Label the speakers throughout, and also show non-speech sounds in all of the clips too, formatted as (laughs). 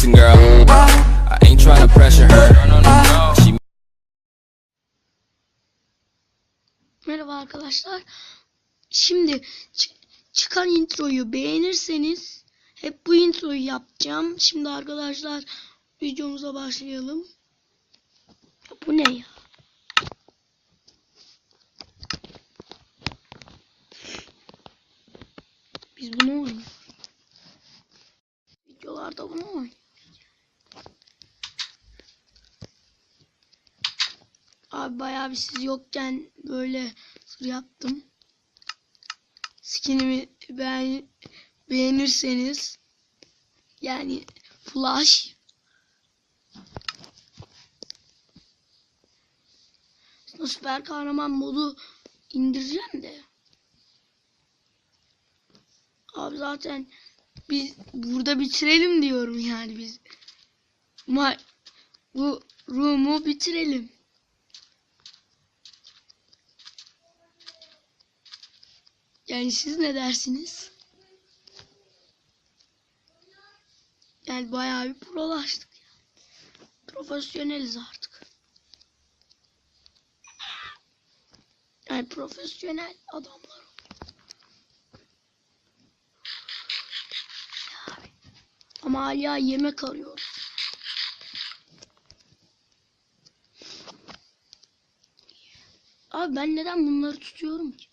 Speaker 1: listen, girl. I ain't trying to pressure her. She... Merhaba arkadaşlar. Şimdi çıkan introyu beğenirseniz hep bu introyu yapacağım. Şimdi arkadaşlar videomuza başlayalım. Ya bu ne ya? Biz bunu oynuyoruz. Videolarda bunu oynuyoruz. Bayağı bir siz yokken böyle yaptım. Skinimi beğen beğenirseniz yani flash süper kahraman modu indireceğim de abi zaten biz burada bitirelim diyorum yani biz bu room'u bitirelim. Yani siz ne dersiniz? Yani bayağı bir prolaştık. Yani. Profesyoneliz artık. Yani profesyonel adamlar. Ama hala yemek arıyoruz. Abi ben neden bunları tutuyorum ki?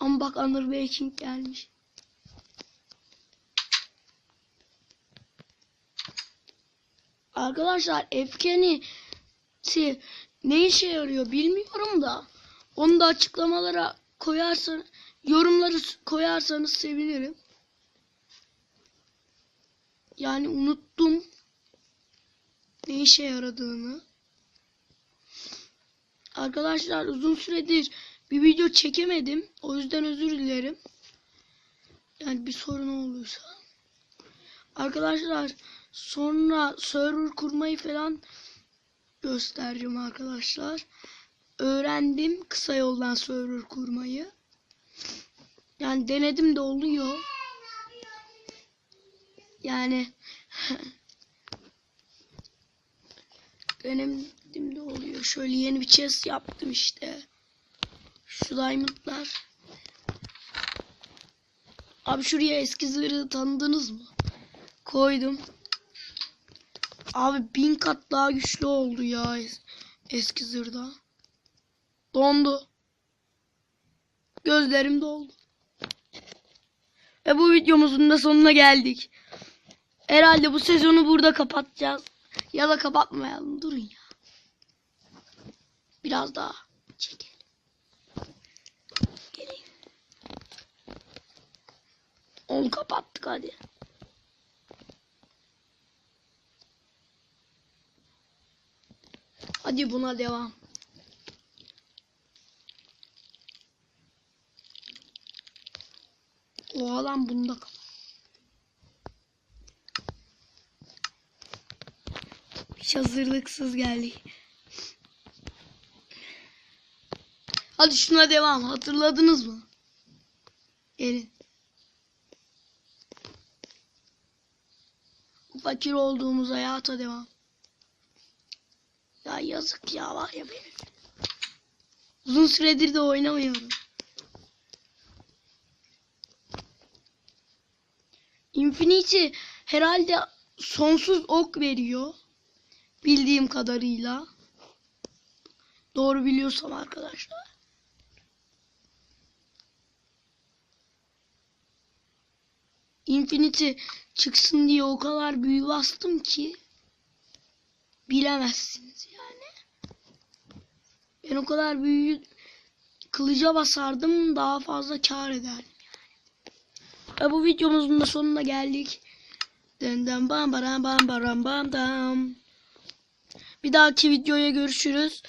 Speaker 1: Ama bak Anır Baking gelmiş. Arkadaşlar Efkeni ne işe yarıyor bilmiyorum da onu da açıklamalara koyarsan yorumları koyarsanız sevinirim. Yani unuttum ne işe yaradığını. Arkadaşlar uzun süredir bir video çekemedim. O yüzden özür dilerim. Yani bir sorun olduysa. Arkadaşlar sonra server kurmayı falan göstereceğim arkadaşlar. Öğrendim kısa yoldan server kurmayı. Yani denedim de oluyor. Yani (laughs) denedim de oluyor. Şöyle yeni bir chest yaptım işte. Şu diamondlar. Abi şuraya eski zırhı tanıdınız mı? Koydum. Abi bin kat daha güçlü oldu ya es eski zırhda. Dondu. Gözlerim doldu. Ve bu videomuzun da sonuna geldik. Herhalde bu sezonu burada kapatacağız. Ya da kapatmayalım. Durun ya. Biraz daha Onu kapattık hadi. Hadi buna devam. O alan bunda kal. Hiç hazırlıksız geldik. Hadi şuna devam. Hatırladınız mı? Gelin. Fakir olduğumuz hayata devam. Ya yazık ya var ya benim. Uzun süredir de oynamıyorum. Infinity herhalde sonsuz ok veriyor. Bildiğim kadarıyla. Doğru biliyorsam arkadaşlar. Infinity çıksın diye o kadar büyü bastım ki bilemezsiniz yani. Ben o kadar büyüyü kılıca basardım daha fazla kar ederdim yani. Ve bu videomuzun da sonuna geldik. Denden bam baram bam baram bam dam. Bir dahaki videoya görüşürüz.